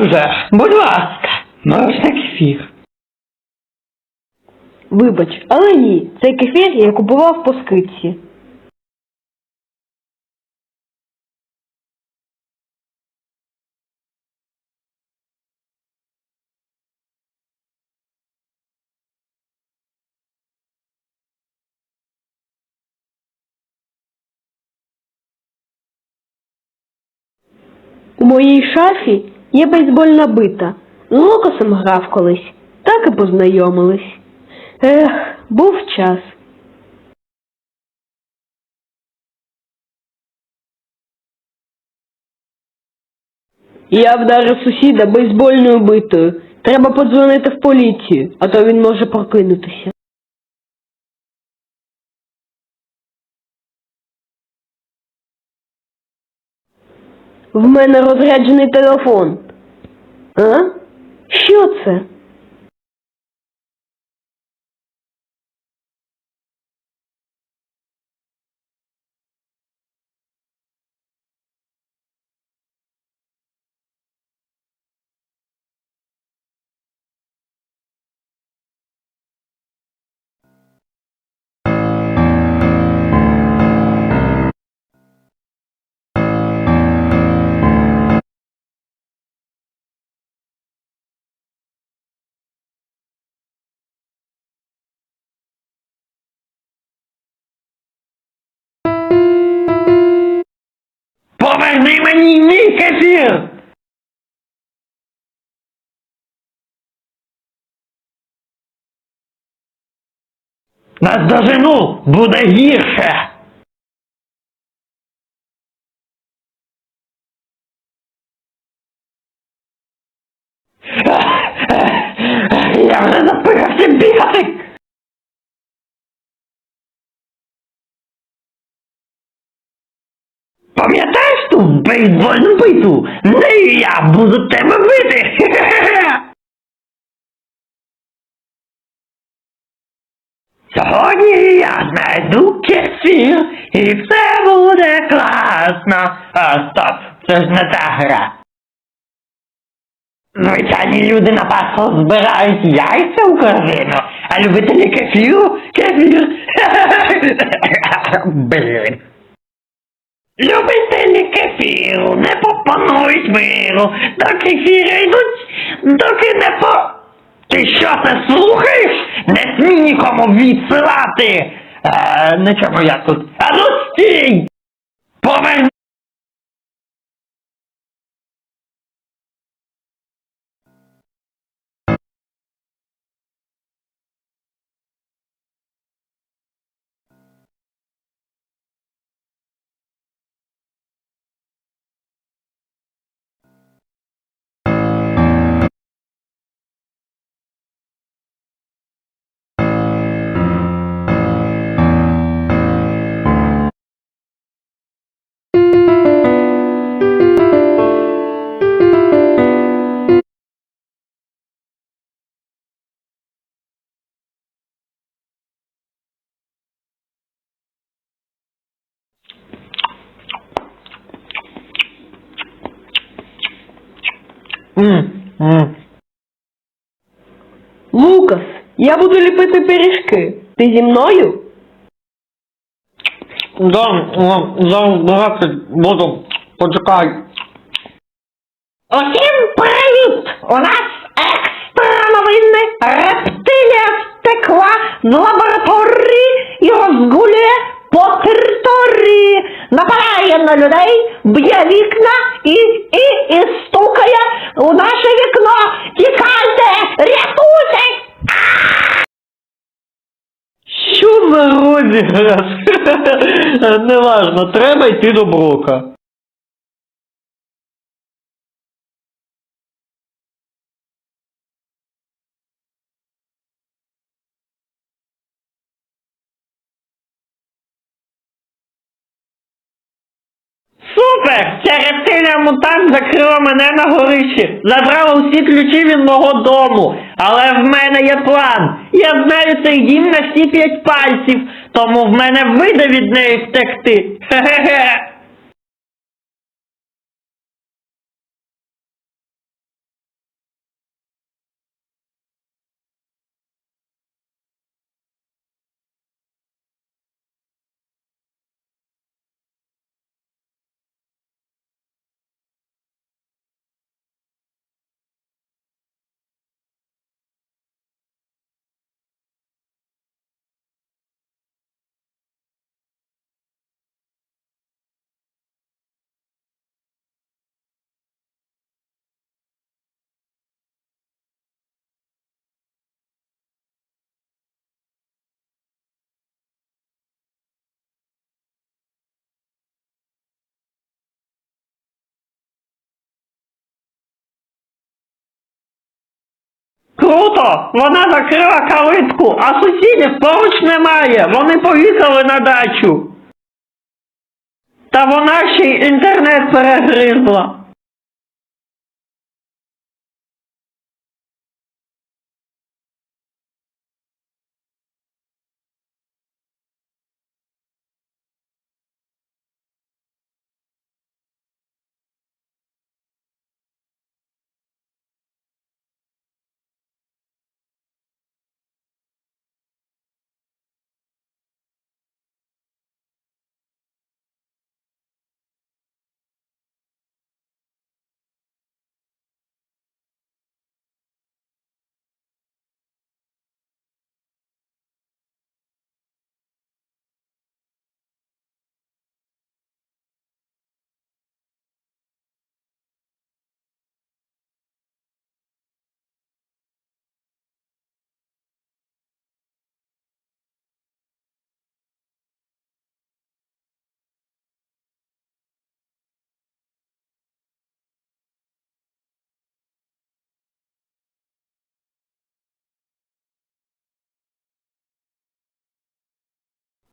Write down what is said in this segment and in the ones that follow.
вже, будь ласка, можна кефір. Вибач, але ні, цей кефір я купував по скидці. У моїй шафі є бейсбольна бита. З Лукасом грав колись, так і познайомились. Ех, був час. Я вдарив сусіда бейсбольною битою. Треба подзвонити в поліцію, а то він може прокинутися. В мене розряджений телефон. А? Що це? Поверни мені мій кефір! Нас дожену буде гірше! Я вже запирався бігати! Пам'ятаєш ту бейсбольну биту? Нею я буду тебе бити! Сьогодні я знайду кефір і все буде класно. А, стоп, це ж не та гра. Звичайні люди на Пасху збирають яйця у корзину, а любителі кефіру кефір. Блін. Любителі кефіру не пропонують миру, до кефіра йдуть, доки не по... Ти що це слухаєш? Не смій нікому відсилати! Е, нічого я тут. А ну стій! Поверни! Лукас, я буду ліпити пиріжки. Ти зі мною? Да, зараз багато буду. Почекай. Усім привіт! У нас екстра новини. Рептилія втекла з лабораторії і розгулює по території. Нападає на людей, б'є вікна і, і, і стукає у наше вікно. Розіграш? Неважно, треба йти до Брока. Супер! Ця рептилія мутант закрила мене на горищі, забрала всі ключі від мого дому. Але в мене є план. Я знаю цей дім на всі п'ять пальців, тому в мене вийде від неї втекти. Хе-хе-хе. Круто! Вона закрила калитку, а сусідів поруч немає. Вони поїхали на дачу. Та вона ще й інтернет перегризла.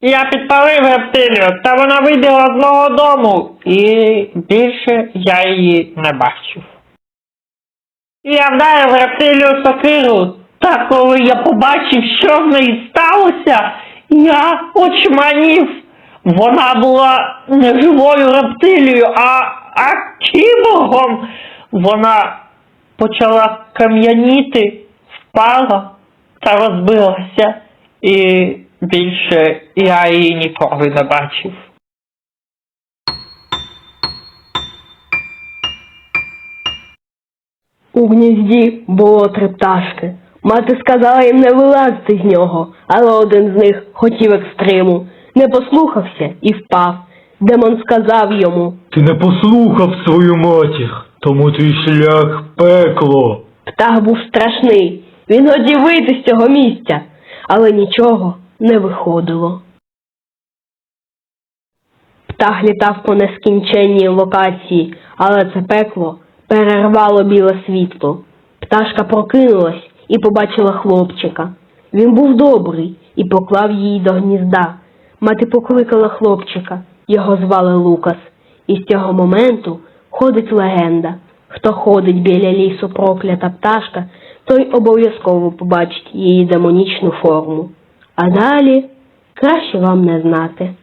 Я підпалив рептилію, та вона вибігла з мого дому, і більше я її не бачив. Я вдарив рептилію сокиру, та коли я побачив, що з нею сталося, я очманів. Вона була не живою рептилією, а, а кіборгом. Вона почала кам'яніти, впала та розбилася, і більше я її ніколи не бачив. У гнізді було три пташки. Мати сказала їм не вилазити з нього, але один з них хотів екстриму, не послухався і впав. Демон сказав йому Ти не послухав свою матір, тому твій шлях пекло. Птах був страшний, він хотів вийти з цього місця, але нічого не виходило. Птах літав по нескінченній локації, але це пекло перервало біле світло. Пташка прокинулась і побачила хлопчика. Він був добрий і поклав її до гнізда. Мати покликала хлопчика, його звали Лукас, і з цього моменту ходить легенда. Хто ходить біля лісу проклята пташка, той обов'язково побачить її демонічну форму. А далі краще вам не знати.